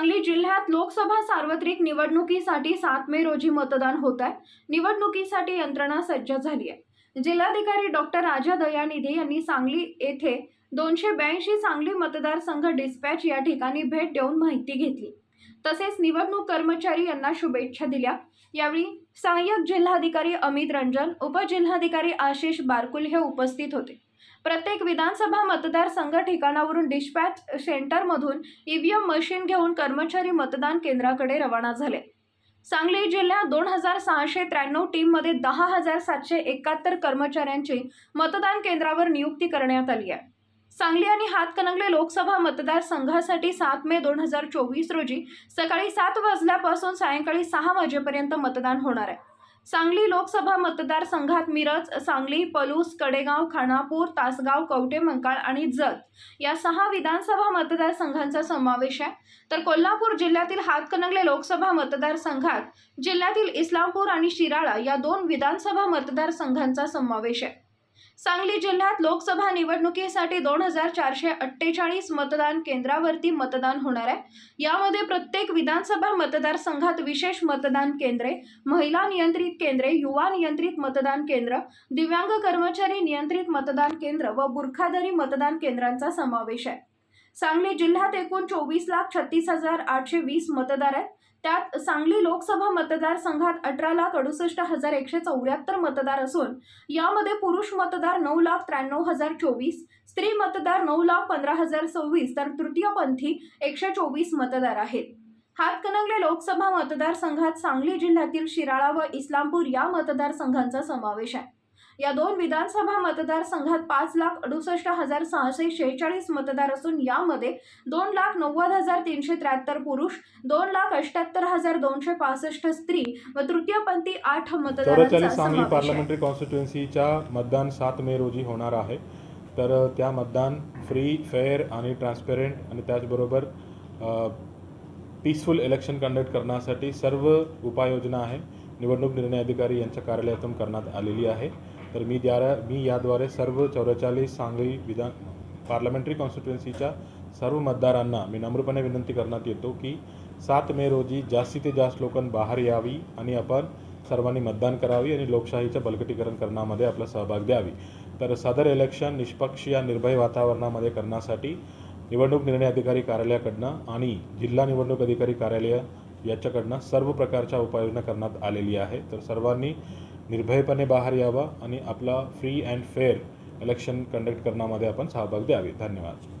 सांगली जिल्ह्यात लोकसभा सार्वत्रिक निवडणुकीसाठी सात मे रोजी मतदान होत आहे. निवडणुकीसाठी यंत्रणा सज्ज झाली आहे. जिल्हाधिकारी डॉक्टर राजा दयानिधी यांनी सांगली येथे दोनशे ब्याऐंशी सांगली मतदारसंघ डिस्पॅच या ठिकाणी भेट देऊन माहिती घेतली. तसेच निवडणूक कर्मचारी यांना शुभेच्छा दिल्या. यावेळी सहाय्यक जिल्हाधिकारी अमित रंजन उपजिल्हाधिकारी आशिष बारकुल हे उपस्थित होते. प्रत्येक विधानसभा मतदारसंघ ठिकाणावरून डिस्पॅच सेंटरमधून ईव्हीएम मशीन घेऊन कर्मचारी मतदान केंद्राकडे रवाना झाले. सांगली जिल्ह्यात दोन हजार सहाशे त्र्याण्णव टीममध्ये दहा हजार सातशे एकाहत्तर कर्मचाऱ्यांची मतदान केंद्रावर नियुक्ती करण्यात आली आहे. सांगली आणि हातकणंगले लोकसभा मतदारसंघासाठी सात मे दोन हजार चोवीस रोजी सकाळी सात वाजल्यापासून सायंकाळी सहा वाजेपर्यंत मतदान होणार आहे. सांगली लोकसभा मतदारसंघात मिरज सांगली पलूस कडेगाव खानापूर तासगाव कवटे मंकाळ आणि जत या सहा विधानसभा मतदारसंघांचा समावेश आहे. तर कोल्हापूर जिल्ह्यातील हातकणंगले लोकसभा मतदारसंघात जिल्ह्यातील इस्लामपूर आणि शिराळा या दोन विधानसभा मतदारसंघांचा समावेश आहे. सांगली जिल्ह्यात लोकसभा निवडणुकीसाठी दोन हजार चारशे अठ्ठेचाळीस मतदान केंद्रावरती मतदान होणार आहे. यामध्ये प्रत्येक विधानसभा मतदारसंघात विशेष मतदान केंद्रे महिला नियंत्रित केंद्रे युवा नियंत्रित मतदान केंद्र दिव्यांग कर्मचारी नियंत्रित मतदान केंद्र व बुरखादरी मतदान केंद्रांचा समावेश आहे. सांगली जिल्ह्यात एकूण चोवीस लाख छत्तीस हजार आठशे वीस मतदार आहेत. त्यात सांगली लोकसभा मतदारसंघात अठरा लाख अडुसष्ट हजार एकशे चौऱ्याहत्तर मतदार असून यामध्ये पुरुष मतदार नऊ लाख त्र्याण्णव हजार चोवीस स्त्री मतदार नऊ लाख पंधरा हजार सव्वीस तर तृतीयपंथी एकशे चोवीस मतदार आहेत. हातकणंगले लोकसभा मतदारसंघात सांगली जिल्ह्यातील शिराळा व इस्लामपूर या मतदारसंघांचा समावेश आहे. या दोन विधानसभा मतदारसंघात पाच लाख अडुसष्ट हजार सहाशे शेहेचाळीस मतदार असून यामध्ये दोन लाख नव्वद हजार तीनशे त्र्याहत्तर पुरुष दोन लाख अठ्याहत्तर हजार दोनशे पासष्ट स्त्री व तृतीयपंथी आठ चौवेचाळीस सांगली पार्लमेंटरी कॉन्स्टिट्युएन्सीच्या मतदान सात मे रोजी होणार आहे. तर त्या मतदान फ्री फेअर आणि ट्रान्सपेरंट आणि त्याचबरोबर पीसफुल इलेक्शन कंडक्ट करण्यासाठी सर्व उपाययोजना आहे. निवडणूक निर्णय अधिकारी यांच्या कार्यालयातून करण्यात आलेली आहे. तर मी द्यारा मी याद्वारे सर्व चौवेचाळीस सांगली विधान पार्लमेंटरी कॉन्स्टिट्युएन्सीच्या सर्व मतदारांना मी नम्रपणे विनंती करण्यात येतो की सात मे रोजी जास्तीत जास्त लोकांना बाहेर यावी आणि आपण सर्वांनी मतदान करावी आणि लोकशाहीचं बलकटीकरण करण्यामध्ये आपला सहभाग द्यावी. तर सदर इलेक्शन निष्पक्ष या निर्भय वातावरणामध्ये करण्यासाठी निवडणूक निर्णय अधिकारी कार्यालयाकडनं आणि जिल्हा निवडणूक अधिकारी कार्यालय याच्याकडनं सर्व प्रकारच्या उपाययोजना करण्यात आलेली आहे. तर सर्वांनी निर्भयपणे बाहेर यावा आणि आपला free and fair election conduct करण्यामध्ये आपण सहभाग द्यावे. धन्यवाद.